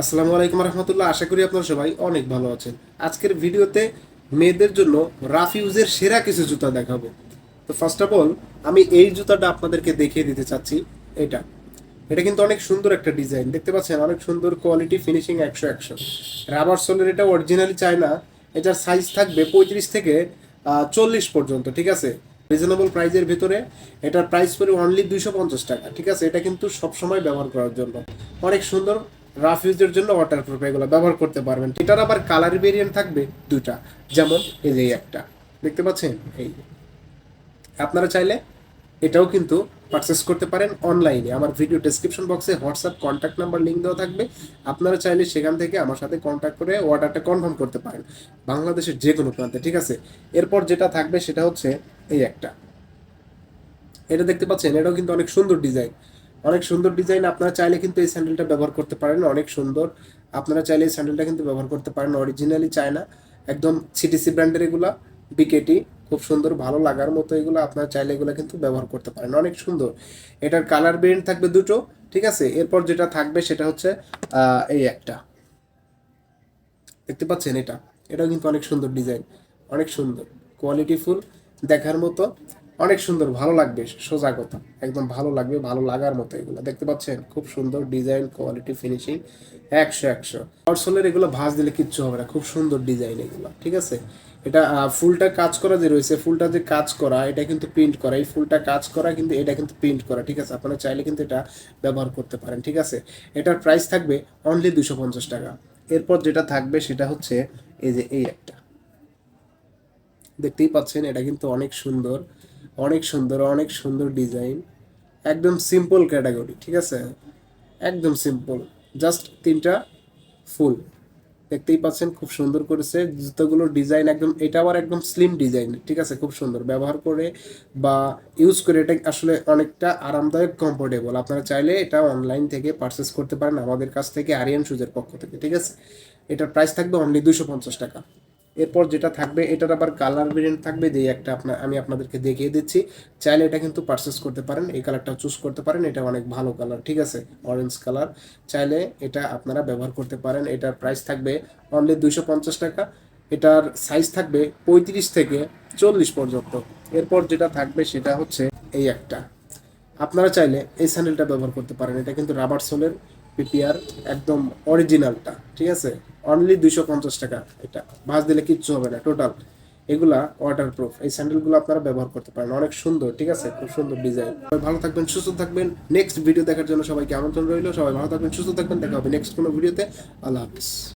আসসালামু আলাইকুম রহমতুল্লাহ, আশা করি আপনারা সবাই অনেক ভালো আছেন। আজকের ভিডিওতে মেয়েদের জন্য রাফ ইউজের সেরা কিছু জুতা দেখাবো। তো ফার্স্ট অফ অল আমি এই জুতাটা আপনাদেরকে দেখিয়ে দিতে চাচ্ছি, এটা। এটা কিন্তু অনেক সুন্দর একটা ডিজাইন। দেখতে পাচ্ছেন, অনেক সুন্দর কোয়ালিটি ফিনিশিং একশো একশো। রাবার সোলের এটা অরিজিনালি চায় না, এটার সাইজ থাকবে পঁয়ত্রিশ থেকে চল্লিশ পর্যন্ত, ঠিক আছে? রিজনেবল প্রাইজের ভিতরে, এটার প্রাইস পড়ে অনলি দুইশো পঞ্চাশ টাকা, ঠিক আছে? এটা কিন্তু সবসময় ব্যবহার করার জন্য। অনেক সুন্দর রাফ ইউজের জন্য ওয়াটার প্রুফ এগুলো ব্যবহার করতে পারবেন। এটার আবার কালার ভেরিয়েন্ট থাকবে দুটা যেমন এই যে একটা। দেখতে পাচ্ছেন? এই আপনারা চাইলে এটাও কিন্তু পারচেস করতে পারেন অনলাইনে আমার ভিডিও ডেসক্রিপশন বক্সে হোয়াটসঅ্যাপ কন্ট্যাক্ট নাম্বার লিঙ্ক দেওয়া থাকবে। আপনারা চাইলে সেখান থেকে আমার সাথে কন্ট্যাক্ট করে অর্ডারটা কনফার্ম করতে পারেন। বাংলাদেশের যে কোনো প্রান্তে, ঠিক আছে? এরপর যেটা থাকবে সেটা হচ্ছে এই একটা। এটা দেখতে পাচ্ছেন? এটাও কিন্তু অনেক সুন্দর ডিজাইন অনেক সুন্দর ডিজাইন, আপনারা চাইলে কিন্তু এই স্যান্ডেলটা ব্যবহার করতে পারেন, অনেক সুন্দর। আপনারা চাইলে এই স্যান্ডেলটা কিন্তু ব্যবহার করতে পারেন অরিজিনালি চায়না, একদম সিটিসি ব্র্যান্ডের এগুলা বিকেটি খুব সুন্দর, ভালো লাগার মতো এগুলো, আপনারা চাইলে এগুলো কিন্তু ব্যবহার করতে পারেন, অনেক সুন্দর। এটার কালার ব্রেন্ড থাকবে দুটো, ঠিক আছে? এরপর যেটা থাকবে সেটা হচ্ছে এই একটা। দেখতে পাচ্ছেন এটা? এটাও কিন্তু অনেক সুন্দর ডিজাইন, অনেক সুন্দর কোয়ালিটি ফুল দেখার মতো। অনেক সুন্দর, ভালো লাগবে, সোজা কথা। একদম ভালো লাগবে, ভালো লাগার মতো এগুলো। দেখতে পাচ্ছেন? খুব সুন্দর ডিজাইন কোয়ালিটি ফিনিশিং একশো একশো। হটসোলের এগুলো ভাঁজ দিলে কিচ্ছু হবে না, খুব সুন্দর ডিজাইন এগুলো, ঠিক আছে? এটা ফুলটা কাজ করা যে রয়েছে, ফুলটা যে কাজ করা, এটা কিন্তু প্রিন্ট করা। এই ফুলটা কাজ করা কিন্তু, এটা কিন্তু প্রিন্ট করা, ঠিক আছে? আপনারা চাইলে কিন্তু এটা ব্যবহার করতে পারেন, ঠিক আছে? এটার প্রাইস থাকবে অনলি দুশো পঞ্চাশ টাকা। এরপর যেটা থাকবে সেটা হচ্ছে, এই যে এই একটা। দেখতেই পাচ্ছেন, এটা কিন্তু অনেক সুন্দর। অনেক সুন্দর অনেক সুন্দর ডিজাইন একদম সিম্পল ক্যাটাগরি ঠিক আছে? একদম সিম্পল জাস্ট তিনটা ফুল। দেখতেই পাচ্ছেন খুব সুন্দর করেছে জুতোগুলোর ডিজাইন একদম, এটা আবার একদম স্লিম ডিজাইন ঠিক আছে? খুব সুন্দর। ব্যবহার করে বা ইউজ করে এটা আসলে অনেকটা আরামদায়ক কমফোর্টেবল আপনারা চাইলে এটা অনলাইন থেকে পারচেস করতে পারেন আমাদের কাছ থেকে আরিয়ান শুজের পক্ষ থেকে, ঠিক আছে? এটার প্রাইস থাকবে অনলি দুশো পঞ্চাশ টাকা। এরপর যেটা থাকবে, এটার আবার কালার ভেরিয়েন্ট থাকবে যে একটা আপনার আমি আপনাদেরকে দেখিয়ে দিচ্ছি। চাইলে এটা কিন্তু পারচেস করতে পারেন, এই কালারটা চুজ করতে পারেন, এটা অনেক ভালো কালার ঠিক আছে? অরেঞ্জ কালার চাইলে এটা আপনারা ব্যবহার করতে পারেন, এটার প্রাইস থাকবে অনলি দুইশো পঞ্চাশ টাকা, এটার সাইজ থাকবে পঁয়ত্রিশ থেকে চল্লিশ পর্যন্ত। এরপর যেটা থাকবে সেটা হচ্ছে এই একটা। আপনারা চাইলে এই স্যান্ডেলটা ব্যবহার করতে পারেন, এটা কিন্তু রাবার সোলের পিপিআর একদম অরিজিনালটা ঠিক আছে? অনলি দুইশো পঞ্চাশ টাকা এটা। ভাঁজ দিলে কিচ্ছু হবে না টোটাল এগুলা ওয়াটার প্রুফ এই স্যান্ডেলগুলো আপনারা ব্যবহার করতে পারেন। অনেক সুন্দর, ঠিক আছে? খুব সুন্দর ডিজাইন ভালো থাকবেন, সুস্থ থাকবেন। নেক্সট ভিডিও দেখার জন্য সবাইকে আমন্ত্রণ রইল। সবাই ভালো থাকবেন, সুস্থ থাকবেন। দেখা হবে নেক্সট কোনো ভিডিওতে আল্লাহ হাফিজ।